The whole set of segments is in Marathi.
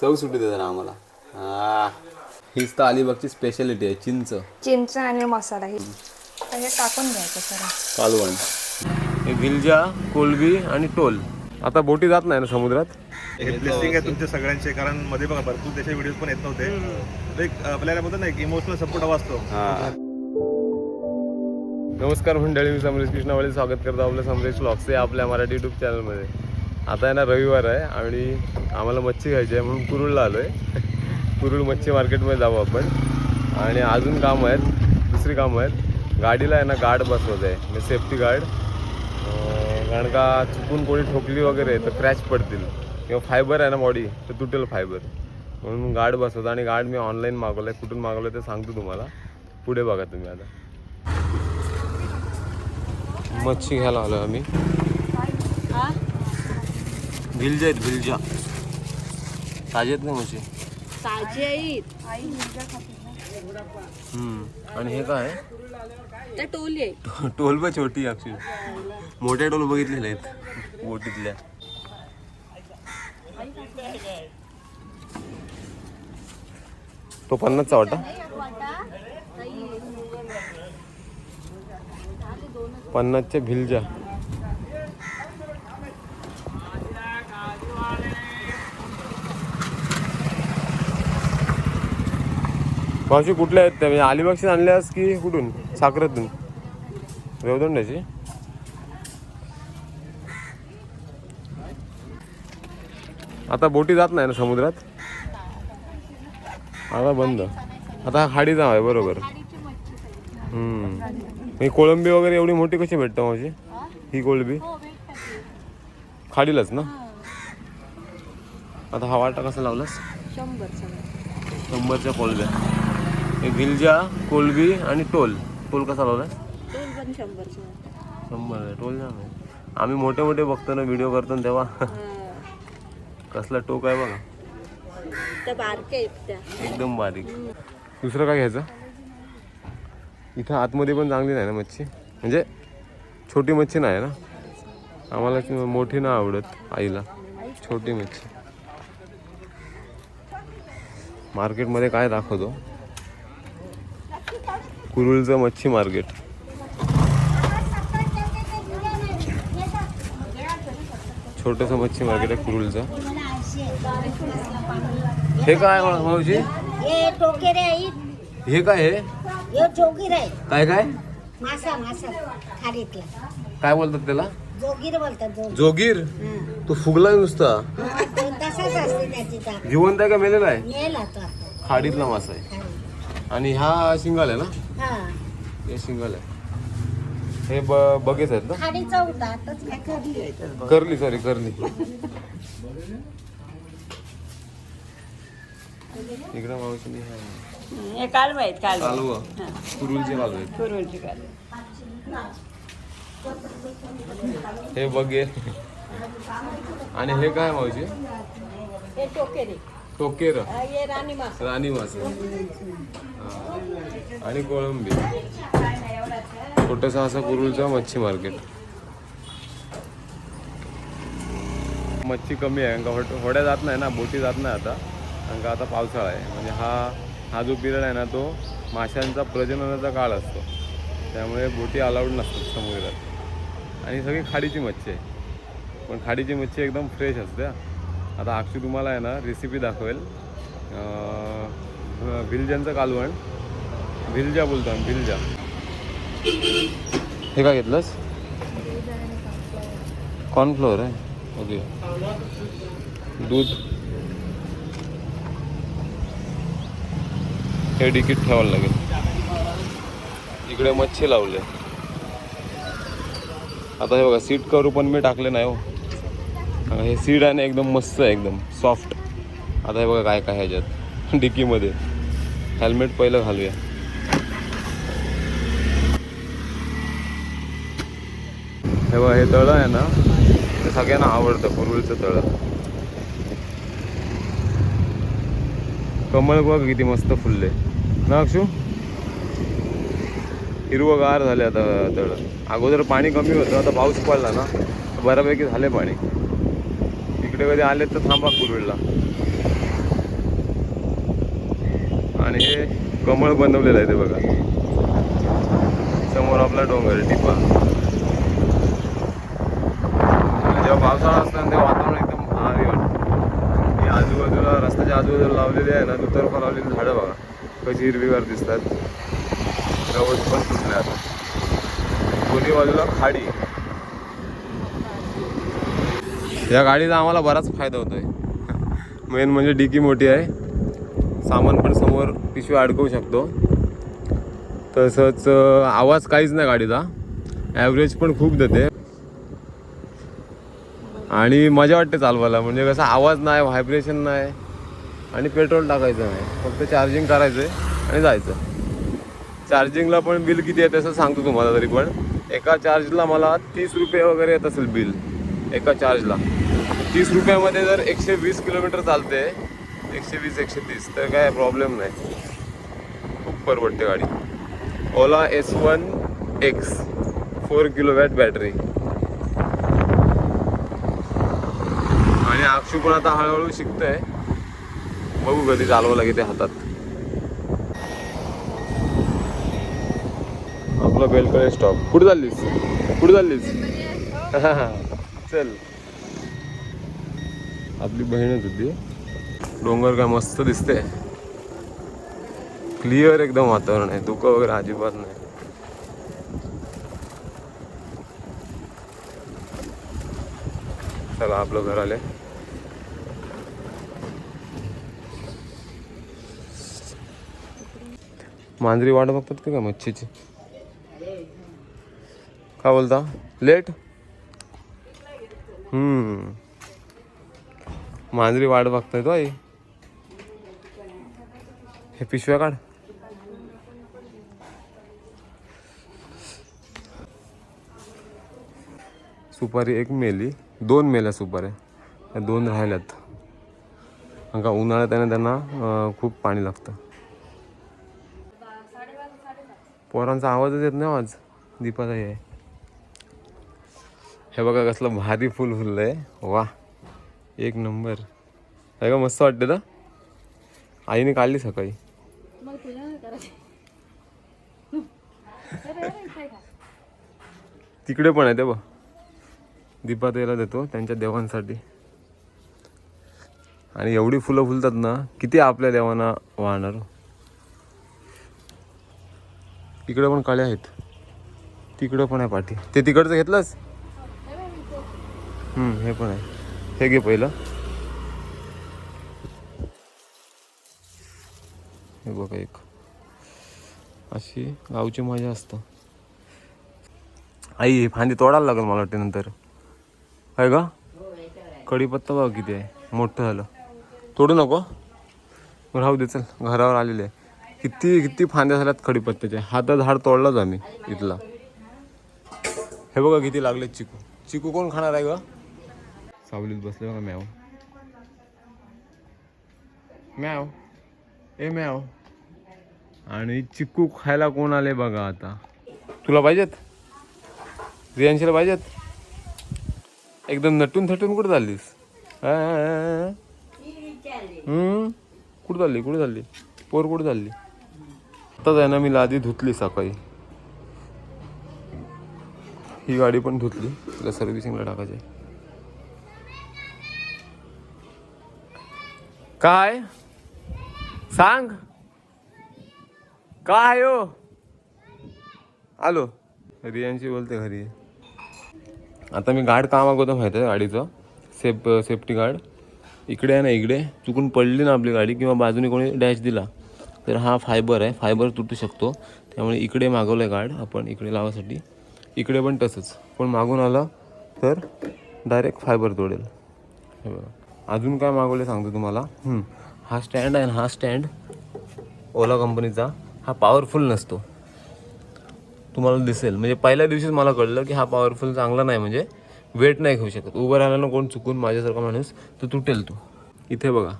चव सुटू देतात आम्हाला. हा हीच तर अलिबागची स्पेशालिटी आहे चिंच. चिंच आणि मसाला हे. हे टाकून घ्यायचं सर कालवण. हे गिलजा कोलबी आणि टोल. आता बोटी जात नाही ना समुद्रात? हे ब्लेसिंग आहे तुमच्या सगळ्यांचे कारण मध्ये बघा भरपूर त्याचे व्हिडिओ पण येत नव्हते. एक आपल्याला बोलतो ना एक इमोशनल सपोर्ट हवा असतो. नमस्कार मंडळी मी समरेश कृष्णावळी. स्वागत करतो आपल्या समरेश ब्लॉग्सचे आपल्या मराठी युट्यूब चॅनलमध्ये आता आहे ना रविवार आहे आणि आम्हाला मच्छी खायची आहे म्हणून कुरुळला आलो आहे कुरुळ मच्छी मार्केटमध्ये जाऊ आपण. आणि अजून कामं आहेत दुसरी कामं आहेत. गाडीला आहे ना गार्ड बसवत आहे म्हणजे सेफ्टी गार्ड कारण का चुकून कोणी ठोकली वगैरे तर क्रॅच पडतील. किंवा फायबर आहे ना बॉडी तर तुटेल फायबर. म्हणून गार्ड बसवतो आणि गार्ड मी ऑनलाईन मागवलं आहे कुठून मागवलं ते सांगतो तुम्हाला. पुढे बघा तुम्ही आता. मच्छी घ्यायला आलो आम्ही. भिलजा आहेत भिलजा. ताजे आहेत ना मच्छी ताजी आहेत. आणि हे काय? त्या टोली आहे टोल पण छोटी ऍक्च्युली मोठ्या टोल बघितलेले आहेत. बोटीतल्या. तो पन्नासचा वाटा? पन्नासच्या भिलजा मावशी कुठल्या आहेत? त्या म्हणजे अलिबागशी आणल्यास की कुठून? साखरेतून? रेवदंड्याची? आता बोटी जात नाही ना समुद्रात? आता बंद. आता हा खाडीचा आहे बरोबर. हम्म. कोळंबी वगैरे एवढी मोठी कशी भेटतं माझी ही कोळंबी? खाडीलाच ना? आता हा वाटा कसा लावलास? शंभर शंभरच्या कोलब्या हे गिलजा कोलबी आणि टोल. टोल कसा पण शंभर आहे. टोल जाम आहे. आम्ही मोठे मोठे बघतो ना व्हिडिओ करतो ना तेव्हा. कसला टोक आहे बघा. एकदम बारीक. दुसरं काय घ्यायचं? इथं आतमध्ये पण चांगली नाही ना मच्छी? म्हणजे छोटी मच्छी नाही ना? आम्हाला मोठी ना आवडत आईला. छोटी मच्छी. मार्केटमध्ये काय दाखवतो? कुरुळचं मच्छी मार्केट. छोटंसं मच्छी मार्केट आहे कुरुळचं. हे काय मावशी? हे हे काय आहे. काय काय? मासा मासा. खाडीतला काय बोलतात त्याला? जोगीर बोलतात जोगीर. तो फुगलाय नुसता. जिवंत आहे का मेलेला आहे? खाडीतला मासा आहे. आणि हा शिंगाल आहे ना? हा. हे शिंगाल आहे. हे ब बगेच आहेत ना? आताच काय करली? आहे करली सॉरी करली. इकडं मावशीने हे. हे कालवा आहेत कालवा. कालवा. कुरुलचे कालवा आहेत. कुरुलची कालवा. हे बघे. आणि हे काय मावशी? हे टोकेरे. टोकेर हे राणी मासा. राणी मासे. आणि कोळंबी. छोटंसं असं कुरुलचं मच्छी मार्केट. मच्छी कमी आहे कारण का होट- होड्या जात नाही ना बोटी जात नाही आता. कारण का आता पावसाळा आहे. म्हणजे हा हा जो पिरियड आहे ना तो माशांचा प्रजननाचा काळ असतो. त्यामुळे बोटी अलाउड नसतात समुद्रात आणि सगळी खाडीची मच्छी आहे. पण खाडीची मच्छी एकदम फ्रेश असते हा. आता अक्षू तुम्हाला आहे ना रेसिपी दाखवेल. भिलज्यांचं कालवण. भिलजा बोलतो आम्ही भिलजा हे काय घेतलंस? कॉर्नफ्लोअर आहे. ओके. दूध. हे डिकीट ठेवायला लागेल. इकडे मच्छी लावले. आता हे बघा सीट करू पण मी टाकले नाही हो. हे सीड आहे एकदम मस्त आहे एकदम सॉफ्ट आता हे बघा काय काय ह्याच्यात. डिकीमध्ये. हेल्मेट पहिलं घालूया. हे बघा हे तळं आहे ना. ते सगळ्यांना आवडतं कुरुलचं तळं. कमळ बघ किती मस्त फुलले. ना अक्षू? हिरवगार झाले आता तळं. अगोदर पाणी कमी होतं आता पाऊस पडला ना. बऱ्यापैकी झाले पाणी. इकडे कधी आले तर थांबा कुरुळला आणि हे कमळ बनवलेलं आहे ते बघा. समोर आपला डोंगर टिपा. जेव्हा पावसाळा असतो ना, तेव्हा वातावरण एकदम भारी वाटतं. ही आजूबाजूला रस्त्याच्या आजूबाजूला लावलेली आहे ना दुतर्फा लावलेली झाडं बघा. कशी हिरवीगार दिसतात. गवत पण सुटले आता. दोन्ही बाजूला खाडी. या गाडीचा आम्हाला बराच फायदा होतोय. मेन म्हणजे डिकी मोठी आहे. सामान पण समोर पिशवी अडकवू शकतो. तसंच आवाज काहीच नाही गाडीचा. ॲव्हरेज पण खूप देते. आणि मजा वाटते चालवायला. म्हणजे कसं आवाज नाही व्हायब्रेशन नाही. आणि पेट्रोल टाकायचं नाही. फक्त चार्जिंग करायचं आहे आणि जायचं. चार्जिंगला पण बिल किती आहे तसं सांगतो तुम्हाला तरी पण. एका चार्जला मला तीस रुपये वगैरे येत असेल बिल एका चार्जला तीस रुपयामध्ये जर एकशे वीस किलोमीटर चालते एकशे वीस एकशे तीस तर काय प्रॉब्लेम नाही. खूप परवडते गाडी. Ola S one X four kilowatt battery आणि अक्षू पण आता हळूहळू शिकतोय. बघू कधी चालवं लागेल ते हातात. आपला बेलकडे स्टॉप कुठे चाललीस? कुठे चाललीस? चल. आपली बहीणच होती. डोंगर काय मस्त दिसते. क्लिअर एकदम वातावरण आहे. धुकं वगैरे अजिबात नाही. चला आपलं घर आले मांजरी वाट बघतात का मच्छीची? काय बोलता? लेट हम्म. मांजरी वाट बघतोय तो आई. हे पिशव्या काढ. सुपारी एक मेली दोन मेल्या सुपाऱ्या. त्या दोन राहिल्यात. कारण का उन्हाळ्यात आहे ना त्यांना खूप पाणी लागतं. पोरांचा आवाजच येत नाही हो आवाज दीपाचा हे आहे. हे बघा कसलं भारी फुल फुललं आहे वा. एक नंबर. आहे का मस्त वाटते ना? आईने काढली सकाळी. तिकडे पण आहे ते बघ. दीपा त्याला देतो त्यांच्या देवांसाठी. आणि एवढी फुलं फुलतात ना किती आपल्या देवांना वाहणार हो. इकडे पण कळे आहेत. तिकडं पण आहे पाठी. ते तिकडचं हम्म, हे पण आहे. हे घे पहिलं. हे बघा एक. अशी गावची मजा असतं. आई फांदी तोडायला लागेल मला वाटते नंतर. आहे का? कढीपत्ता बघा किती आहे. मोठं झालं. तोडू नको. राहू दे चल. घरावर आलेले आहे. किती किती फांद्या झाल्यात कढीपत्त्याच्या. हा तर झाड तोडलाच आम्ही इथला. हे बघा किती लागले चिकू. चिकू कोण खाणार आहे ग? सावलीत बसले बघा मॅव मॅव ए मॅव आणि चिक्कू खायला कोण आले बघा आता? तुला पाहिजेत? रियांशीला पाहिजेत? एकदम नटून थटून कुठं चाललीस? कुठं चालली कुठं चालली? पोर कुठं चालली? आताच आहे ना मी लादी धुतली सकाळी. ही गाडी पण धुतली. तिला सर्व्हिसिंगला टाकायची काय? सांग. काय हो? आलो रियांशी बोलते घरी. आता मी गार्ड का मागवतो माहिती आहे गाडीचं. Safe safety guard. इकडे आहे ना इकडे. चुकून पडली ना आपली गाडी किंवा बाजूने कोणी डॅश दिला तर हा फायबर आहे. फायबर तुटू शकतो. त्यामुळे इकडे मागवलं आहे गार्ड आपण इकडे लावासाठी. इकडे पण तसंच. पण मागून आला तर डायरेक्ट फायबर तोडेल. हे बघा. अजून काय मागवले सांगतो तुम्हाला? हा स्टँड आहे ना हा स्टँड ओला कंपनीचा हा पॉवरफुल नसतो. तुम्हाला दिसेल. म्हणजे पहिल्या दिवशीच मला कळलं की हा पॉवरफुल चांगला नाही म्हणजे वेट नाही घेऊ शकत. उभं राहिला ना कोण चुकून माझ्यासारखा माणूस तर तुटेल तो. इथे बघा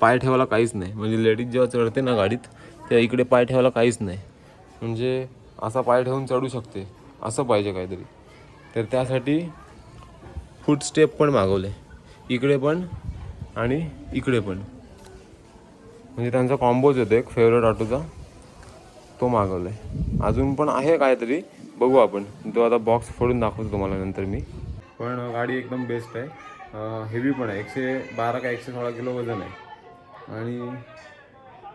पाय ठेवायला काहीच नाही. म्हणजे लेडीज जेव्हा चढते ना गाडीत तेव्हा इकडे पाय ठेवायला काहीच नाही. म्हणजे असा पाय ठेवून चढू शकते. असं पाहिजे काहीतरी. तर त्यासाठी फूट स्टेप पण मागवले इकडे पण आणि इकडे पण. म्हणजे त्यांचा कॉम्बोज येतो एक फेवरेट ऑटोचा तो मागवलाय. अजून पण आहे काहीतरी बघू आपण. तो आता बॉक्स फोडून दाखवतो तुम्हाला नंतर मी. पण गाडी एकदम बेस्ट आहे. हेवी पण आहे. एकशे बारा का एकशे सोळा किलो वजन आहे. आणि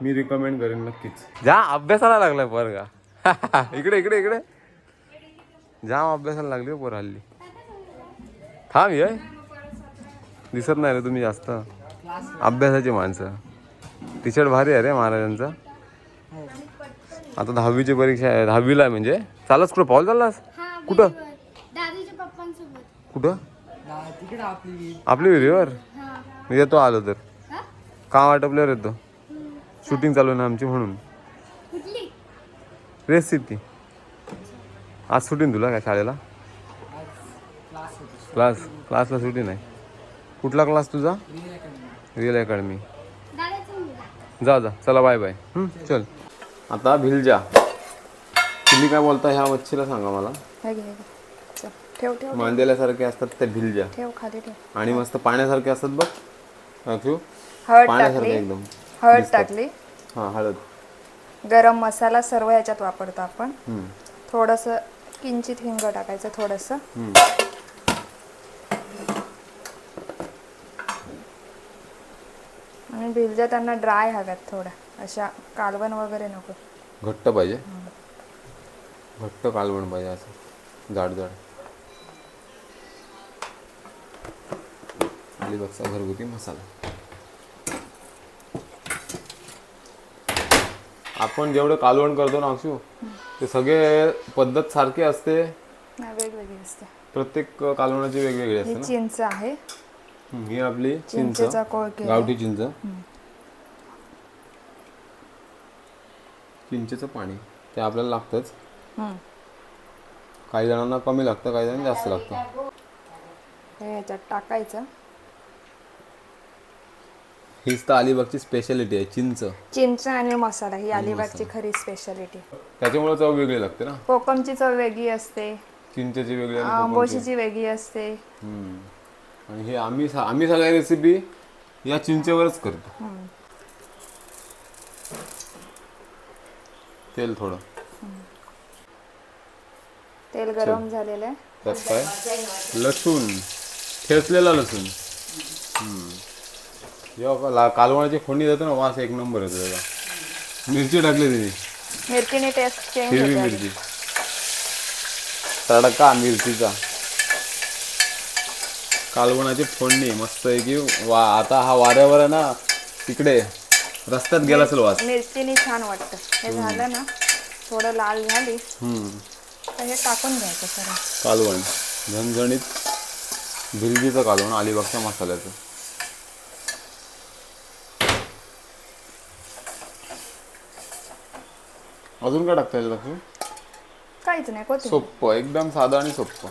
मी रिकमेंड करेन नक्कीच. जा अभ्यासाला लागलाय पोर का? इकडे इकडे इकडे. जाम अभ्यासाला लागली हो पोर हल्ली. थांब ये. दिसत नाही रे तुम्ही जास्त. अभ्यासाची माणसं. टी शर्ट भारी आहे रे महाराजांचा. आता दहावीची परीक्षा आहे. दहावीला म्हणजे? चालस कुठं? पाऊल चाललास? कुठं? कुठं? आपली विहिरीवर? मी येतो आलो तर. काम आटपल्यावर येतो. शूटिंग चालू आहे ना आमची म्हणून. कुठली? रेसिपी आज सुटी तुला काय शाळेला? क्लास क्लासला सुटी नाही कुठला क्लास तुझा? रिअल अकॅडमी जा जा. चला बाय बाय चल. आता भिलजा. तुम्ही काय बोलता ह्या मच्छीला सांगा मला. मांदेल्यासारखे असतात त्या भिलजा. आणि मस्त पाण्यासारखे असतात बघ. राखीव हळद पाण्यासारखे एकदम. हळद टाकली. हां हळद. गरम मसाला सर्व ह्याच्यात वापरतो आपण. थोडंसं किंचित हिंग टाकायचं थोडंसं. हं. आणि भिलजा त्यांना ड्राय हव्यात थोड्या. अशा कालवण वगैरे नको. घट्ट पाहिजे. घट्ट कालवण पाहिजे असं. जाड जाड. अलिबागचा घरगुती मसाला. आपण जेवढं कालवण करतो ना अक्षू ते सगळे पद्धत सारखी असते. नाही वेगवेगळी असते. प्रत्येक कालवणाची वेगवेगळी असते ही ना. चिंच आहे. हं, आपली चिंच. चिंचेचा कोळ केला. गावठी चिंच. चिंचेचं पाणी. ते आपल्याला लागतंच. हं. काही जणांना कमी लागतं काही जणांना जास्त लागतं. हे ह्याच्यात टाकायचं. हीच तर अलिबागची स्पेशालिटी आहे चिंच. चिंच आणि मसाला ही अलिबागची खरी स्पेशालिटी त्याच्यामुळे चव वेगळी लागते ना? कोकमची चव वेगळी असते. चिंचेची वेगळी आणि कोकमची. आंबोशीची वेगळी असते. हम्म. आणि हे आम्ही आम्ही सगळ्या रेसिपी या चिंचेवरच करतो. तेल थोडं. तेल गरम झालेलं आहे. त्यात काय? लसूण. ठेचलेला लसूण. जेव्हा कालवणाची फोडणी देतो ना वास एक नंबर येतो त्याचा. मिरची टाकली तिने. मिरचीने टेस्ट चेंज हिरवी मिरची. तडका मिरचीचा. कालवणाची फोडणी मस्त आहे की वा आता हा वाऱ्यावर आहे ना तिकडे रस्त्यात गेला असेल वास. मिरचीने छान वाटतं. हे झालं ना थोडं लाल झाली. हम्म. तर हे टाकून घ्यायचं सर कालवण. झणझणीत भिलजीचं कालवण अलिबागच्या मसाल्याचं. अजून काय टाकता येईल दाखवू काहीच नाही कोथिंबीर. सोपं एकदम साधं आणि सोपं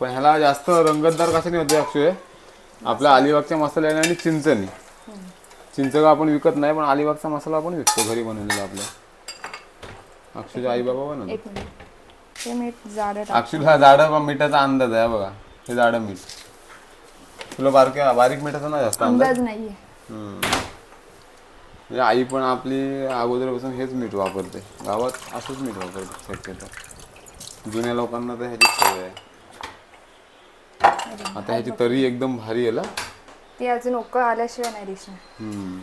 पण ह्याला जास्त रंगतदार कशाने होते अक्षय? आपल्या अलिबागच्या मसाल्याने आणि चिंचणी चिंच का आपण विकत नाही पण अलिबागचा मसाला आपण विकतो घरी बनवलेला आपल्या. अक्षयच्या आई बाबा बनवतो एक मिनिट. हे मीठ जाडं टाक. अक्षुला जाडं मिठाचा अंदाज आहे बघा. हे जाडं मीठ. तुला बारक्या बारीक मिठाचा नाही जास्त अंदाज? अंदाज नाहीये. हम्म. म्हणजे आई पण आपली अगोदरपासून हेच मीठ वापरते. गावात असंच मीठ वापरते शक्यतो. जुन्या लोकांना तर ह्याची सवय आहे. आता ह्याची तरी एकदम भारी आहे ना ती अजून उकळ आल्याशिवाय नाही दिसणार. हम्म.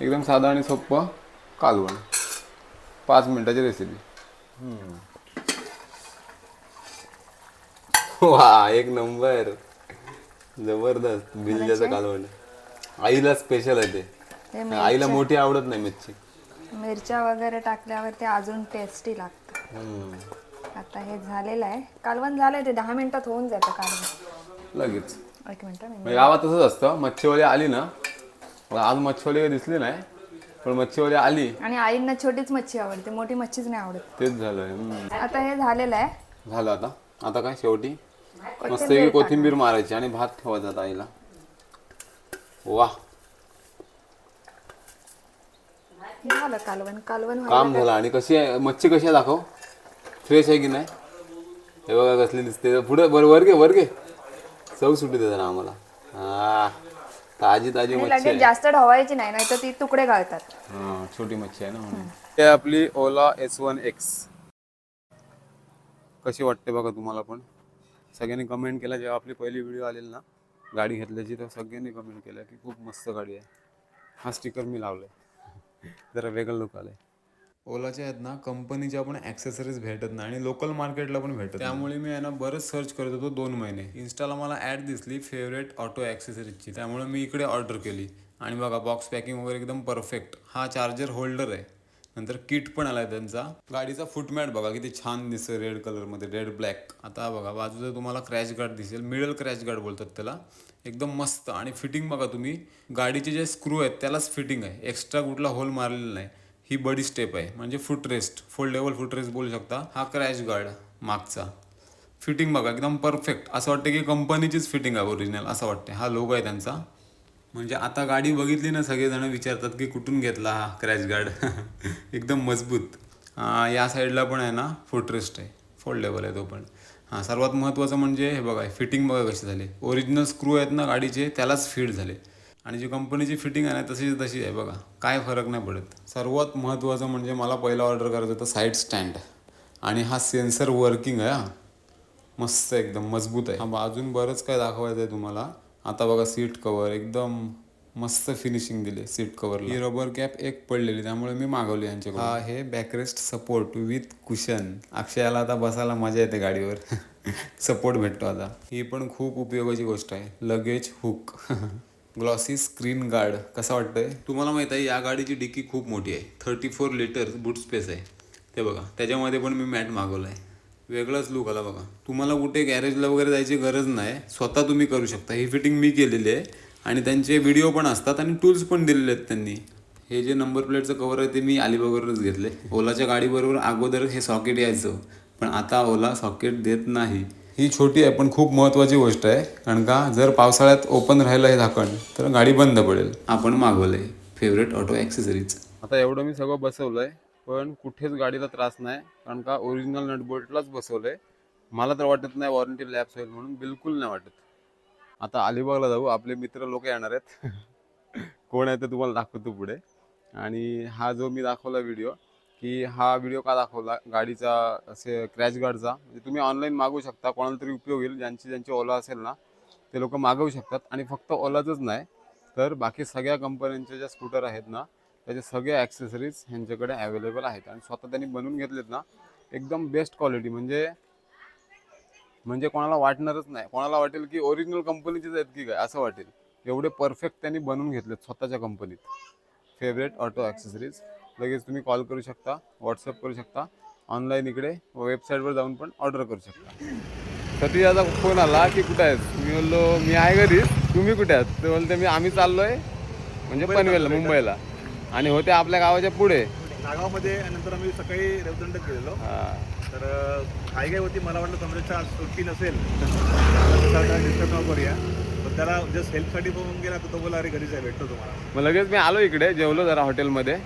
एकदम साधं आणि सोपं कालवण. पाच मिनिटाची रेसिपी वा एक नंबर. जबरदस्त बिल्ल्याचं कालवण. आईला स्पेशल आहे ते. आईला मोठी आवडत नाही मच्छी मिरच्या वगैरे टाकल्यावर ते अजून टेस्टी लागतं. हम्म. आता हे झालेलं आहे. कालवण झालंय ते दहा मिनिटात होऊन जातं कालवण. लगेच. एक मिनिट मी म्हणजे गावात तसंच असतं. मच्छीवाली आली ना मला आज मच्छीवाली काही दिसली नाही पण मच्छीवाली आली. आणि आईंना छोटीच मच्छी आवडते मोठी मच्छीच नाही आवडत. तेच झालं हम्म. आता हे झालेलं आहे. झालं आता. आता काय शेवटी? मस्त कोथिंबीर कोथिंबीर मारायची आणि भात ठेवायचा आता आईला. वा. झालं कालवण. कालवण व्हायला काम झालं. आणि कशी आहे? मच्छी कशी आहे दाखव. फ्रेश आहे की नाही? हे बघा कसली दिसते. पुढे वर वर घे वर घे. चव सुटी देतात आम्हाला. हा ताजी ताजी आणि मच्छी लगेच आहे. जास्त ढवायची नाही नाही तर ती तुकडे घालतात. हा छोटी मच्छी आहे ना म्हणून. ते आपली ओला एस वन एक्स. कशी वाटते बघा तुम्हाला पण? सगळ्यांनी कमेंट केला जेव्हा आपली पहिली व्हिडिओ आलेली ना गाडी घेतल्याची तर सगळ्यांनी कमेंट केलं की खूप मस्त गाडी आहे. हा स्टिकर मी लावलाय. जरा वेगळं लुक आलंय. ओलाच्या आहेत ना कंपनीच्या पण ॲक्सेसरीज भेटत नाही आणि लोकल मार्केटला पण भेटत त्यामुळे मी आहे ना बरंच सर्च करत होतो दोन महिने. इन्स्टाला मला ॲड दिसली फेवरेट ऑटो ॲक्सेसरीजची त्यामुळे मी इकडे ऑर्डर केली. आणि बघा बॉक्स पॅकिंग वगैरे एकदम परफेक्ट हा चार्जर होल्डर आहे. नंतर किट पण आलाय त्यांचा. गाडीचा फुटमॅट बघा किती छान दिसतं रेड कलरमध्ये रेड ब्लॅक आता बघा बाजूचं तुम्हाला क्रॅश गार्ड दिसेल. मिडल क्रॅश गार्ड बोलतात त्याला. एकदम मस्त. आणि फिटिंग बघा तुम्ही. गाडीचे जे स्क्रू आहेत त्यालाच फिटिंग आहे. एक्स्ट्रा कुठला होल मारलेला नाही. ही बडी स्टेप आहे. म्हणजे फुटरेस्ट फोल्डेबल फुटरेस्ट बोलू शकता. हा क्रॅश गार्ड मागचा. फिटिंग बघा एकदम परफेक्ट. असं वाटतं की कंपनीचीच फिटिंग आहे ओरिजिनल असं वाटतं हा लोगो आहे त्यांचा. म्हणजे आता गाडी बघितली ना सगळेजण विचारतात की कुठून घेतला हा क्रॅश गार्ड? एकदम मजबूत. या साईडला पण आहे ना फुटरेस्ट आहे. फोल्डेबल आहे तो पण. हां सर्वात महत्त्वाचं म्हणजे हे बघा फिटिंग बघा कशी झाली. ओरिजिनल स्क्रू आहेत ना गाडीचे त्यालाच फिट झाले. आणि जी कंपनीची फिटिंग आहे ना तशीच तशी आहे बघा. काय फरक नाही पडत. सर्वात महत्त्वाचं म्हणजे मला पहिला ऑर्डर करायचं होतं साईड स्टँड आणि हा सेन्सर वर्किंग आहे हा. मस्त एकदम मजबूत आहे. हा अजून बरंच काय दाखवायचं आहे तुम्हाला? आता बघा सीट कवर एकदम मस्त फिनिशिंग दिले सीट कवर ही रबर कॅप एक पडलेली त्यामुळे मी मागवली यांच्याकडून. हा हे बॅकरेस्ट सपोर्ट विथ कुशन अक्षयाला आता बसायला मजा येते गाडीवर. सपोर्ट भेटतो आता. ही पण खूप उपयोगाची गोष्ट आहे. Luggage hook glossy screen guard कसं वाटतंय? तुम्हाला माहीत आहे या गाडीची डिक्की खूप मोठी आहे. Thirty four litre boot space आहे. ते बघा त्याच्यामध्ये पण मी मॅट मागवलं आहे वेगळाच लुक आला बघा. तुम्हाला कुठे गॅरेजला वगैरे जायची गरज नाही. स्वतः तुम्ही करू शकता. ही फिटिंग मी केलेली आहे. आणि त्यांचे व्हिडिओ पण असतात आणि टूल्स पण दिलेले आहेत त्यांनी. हे जे नंबर प्लेटचं कवर आहे ते मी अलिबागवरूनच घेतले ओलाच्या गाडीबरोबर अगोदर हे सॉकेट यायचं. पण आता ओला सॉकेट देत नाही. ही छोटी आहे पण खूप महत्त्वाची गोष्ट आहे. कारण का जर पावसाळ्यात ओपन राहिलं हे झाकण तर गाडी बंद पडेल. आपण मागवलंय फेवरेट ऑटो ॲक्सेसरीज आता एवढं मी सगळं बसवलंय पण कुठेच गाडीला त्रास नाही. कारण का ओरिजिनल नटबोल्टलाच बसवलंय. मला तर वाटत नाही वॉरंटी लॅप्स होईल म्हणून बिलकुल नाही वाटत. आता अलिबागला जाऊ आपले मित्र लोक येणार आहेत. कोण आहे ते तुम्हाला दाखवतो पुढे. आणि हा जो मी दाखवला व्हिडिओ की हा व्हिडिओ का दाखवला? गाडीचा असे क्रॅश गार्डचा म्हणजे तुम्ही ऑनलाईन मागवू शकता. कोणाला तरी उपयोग होईल. ज्यांची ज्यांची ओला असेल ना ते लोक मागवू शकतात. आणि फक्त ओलाचंच नाही तर बाकी सगळ्या कंपन्यांच्या ज्या स्कूटर आहेत ना त्याचे सगळ्या ॲक्सेसरीज ह्यांच्याकडे अवेलेबल आहेत. आणि स्वतः त्यांनी बनवून घेतलेत ना एकदम बेस्ट क्वालिटी म्हणजे म्हणजे कोणाला वाटणारच नाही. कोणाला वाटेल की ओरिजिनल कंपनीचेच आहेत की काय असं वाटेल. एवढे परफेक्ट त्यांनी बनवून घेतलेत स्वतःच्या कंपनीत फेवरेट ऑटो ॲक्सेसरीज लगेच तुम्ही कॉल करू शकता व्हॉट्सअप करू शकता ऑनलाईन इकडे वेबसाईटवर जाऊन पण ऑर्डर करू शकता. सतीजाचा फोन आला की कुठे आहेत मी बोललो मी आहे घरीच. तुम्ही कुठे आहात? ते बोलते मी आम्ही चाललोय म्हणजे पनवेलला मुंबईला. आणि होते आपल्या गावाच्या पुढे. नागावमध्ये नंतर आम्ही सकाळी रेवदंडक गेलेलो. तर काय काय होती. मला वाटलं आज सुट्टी नसेल. डिस्टर्ब नको करूया. पण त्याला जस्ट हेल्पसाठी फोन गेला तर तो बोला अरे घरीच आहे. भेटतो तुम्हाला. मग लगेच मी आलो इकडे जेवलो जरा हॉटेलमध्ये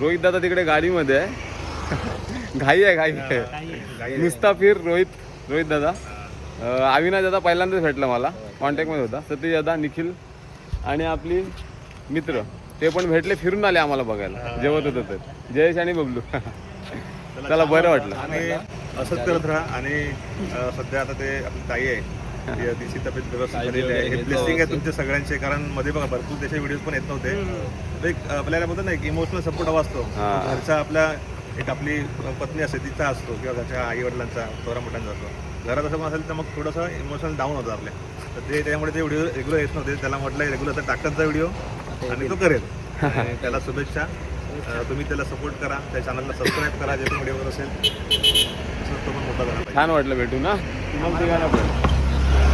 रोहित दादा तिकडे गाडीमध्ये आहे. घाई आहे घाई आहे. नुसता फिर रोहित रोहित दादा. अविनाश दादा पहिल्यांदाच भेटला मला कॉन्टॅक्टमध्ये होता. सतीश दादा निखिल आणि आपली मित्र ते पण भेटले फिरून आले आम्हाला बघायला. जेवत होतं तर जयेश आणि बबलू. त्याला बरं वाटलं. आणि असंच करत राहा आणि सध्या आता ते आपली ताई आहे. ती तिची तब्येत व्यवस्थित झालेली आहे. हे ब्लेसिंग आहे तुमचे सगळ्यांचे कारण मध्ये बघा भरपूर त्याचे व्हिडिओज पण येत नव्हते. तर एक आपल्याला बोलतो ना एक इमोशनल सपोर्ट हवा असतो. घरचा आपल्या एक आपली पत्नी असते तिचा असतो किंवा घरच्या आई वडिलांचा थोरा मोठ्यांचा असतो. घरात असं पण असेल तर मग थोडंसं इमोशनल डाऊन होतं आपल्या तर ते त्यामुळे ते व्हिडिओ रेग्युलर येत नव्हते. त्याला म्हटलं रेग्युलर टाकत जा व्हिडिओ आणि तो करेल. त्याला शुभेच्छा. तुम्ही त्याला सपोर्ट करा. त्या चॅनलला सबस्क्राईब करा जे पण व्हिडिओवर असेल. असं तो पण मोठा झाला छान वाटलं भेटू ना